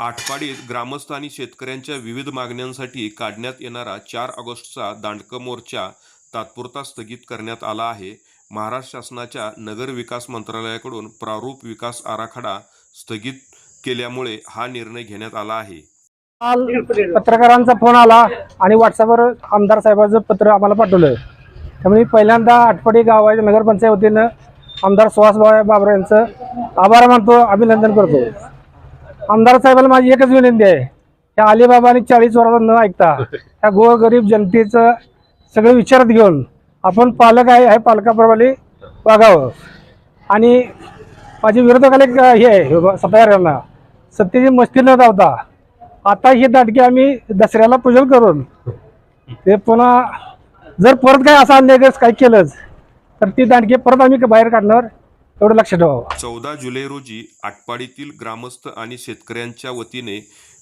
आठपाडीत ग्रामस्थ आणि शेतकऱ्यांच्या विविध मागण्यांसाठी काढण्यात येणारा चार ऑगस्टचा दांडकं मोर्चा तात्पुरता स्थगित करण्यात आला आहे. महाराष्ट्र शासनाच्या नगर विकास मंत्रालयाकडून प्रारूप विकास आराखडा स्थगित केल्यामुळे हा निर्णय घेण्यात आला आहे. काल पत्रकारांचा फोन आला आणि व्हॉट्सअपवर आमदार साहेबांचं पत्र आम्हाला पाठवलं. त्यामुळे पहिल्यांदा आटपाडी गावाच्या नगरपंचायतीनं आमदार सुहास बाबरा यांचं आभार मानतो अभिनंदन करतो. आमदार साहेबांना माझी एकच विनंती आहे. त्या अलीबाबाने चाळीस वर्षात न ऐकता त्या गोरगरीब जनतेचं सगळं विचारात घेऊन आपण पालक आहे हे पालकाप्रमाणे वागावं. आणि माझे विरोधकाला एक हे आहे सत्ताधाऱ्यांना सत्तेची मस्ती न धावता आता ही दाटकी आम्ही दसऱ्याला पूजन करून ते पुन्हा जर परत काय असा अन्याय काय केलंच तर ती दाटके परत आम्ही बाहेर काढणार. एवढं लक्ष ठेवावं चौदा जुलै रोजी आटपाडीतील ग्रामस्थ आणि शेतकऱ्यांच्या वतीने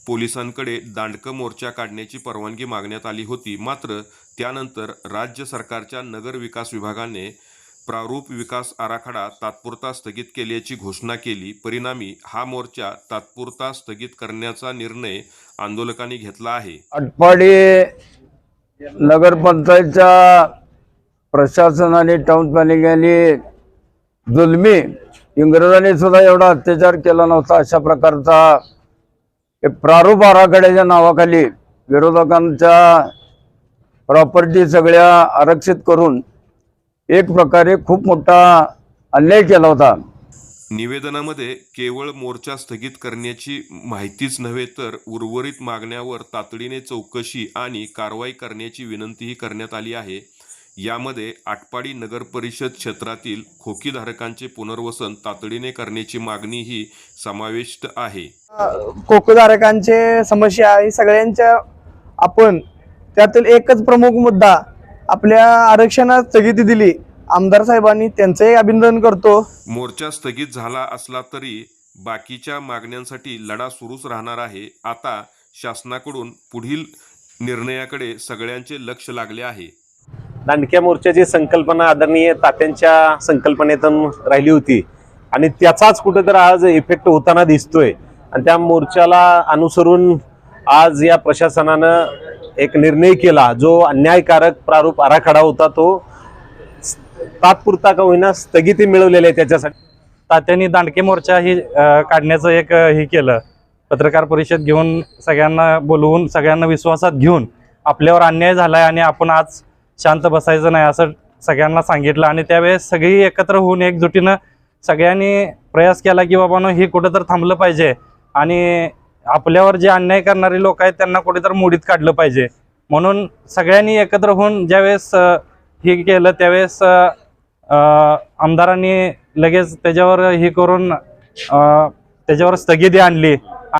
पोलिसांकडे दांडकं मोर्चा काढण्याची परवानगी मागण्यात आली होती. मात्र त्यानंतर राज्य सरकारच्या नगर विकास विभागाने प्रारूप विकास आराखडा तात्पुरता स्थगित केल्याची घोषणा केली. परिणामी हा मोर्चा तात्पुरता स्थगित करण्याचा निर्णय आंदोलकांनी घेतला आहे. आटपाडी नगरपंचायतच्या प्रशासनाने टाउन प्लॅनिंगने जुलमी इंग्रजांनी सुद्धा एवढा अत्याचार केला नव्हता. अशा प्रकारचा प्रारूप आराखड्याच्या नावाखाली विरोधकांच्या प्रॉपर्टी सगळ्या आरक्षित करून एक प्रकारे खूप मोठा अन्याय केला होता. निवेदनामध्ये केवळ मोर्चा स्थगित करण्याची माहितीच नव्हे तर उर्वरित मागण्यावर तातडीने चौकशी आणि कारवाई करण्याची विनंतीही करण्यात आली आहे. यामध्ये आटपाडी नगर परिषद क्षेत्रातील खोकीधारकांचे पुनर्वसन तातडीने करण्याची मागणीही समाविष्ट आहे. कोकोधारकांचे समस्या ही सगळ्यांच्या आपण त्यातील एकच प्रमुख मुद्दा आपल्या आरक्षणात स्थगिती दिली. आमदार साहेबांनी त्यांचंही अभिनंदन करतो. मोर्चा स्थगित झाला असला तरी बाकीच्या मागण्यांसाठी लढा सुरूच राहणार आहे. आता शासनाकडून पुढील निर्णयाकडे सगळ्यांचे लक्ष लागले आहे. दांडक्या मोर्चाची संकल्पना आदरणीय तात्यांच्या संकल्पनेतून राहिली होती. आणि त्याचाच कुठेतरी आज इफेक्ट होताना दिसतोय. आणि त्या मोर्चाला अनुसरून आज या प्रशासनानं एक निर्णय केला जो अन्यायकारक प्रारूप आराखडा होता तो तात्पुरता का होईना स्थगिती मिळवलेली आहे त्याच्यासाठी. तात्यांनी दांडके मोर्चा ही काढण्याचं एक हे केलं. पत्रकार परिषद घेऊन सगळ्यांना बोलवून सगळ्यांना विश्वासात घेऊन आपल्यावर अन्याय झालाय आणि आपण आज शांत बसायचं नाही असं सगळ्यांना सांगितलं. आणि त्यावेळेस सगळी एकत्र होऊन एकजुटीनं सगळ्यांनी प्रयास केला की बाबानो हे कुठं तर थांबलं पाहिजे. आणि आपल्यावर जे अन्याय करणारे लोक आहेत त्यांना कुठेतरी मोडीत काढलं पाहिजे. म्हणून सगळ्यांनी एकत्र होऊन ज्यावेळेस हे केलं त्यावेळेस आमदारांनी लगेच त्याच्यावर हे करून त्याच्यावर स्थगिती आणली.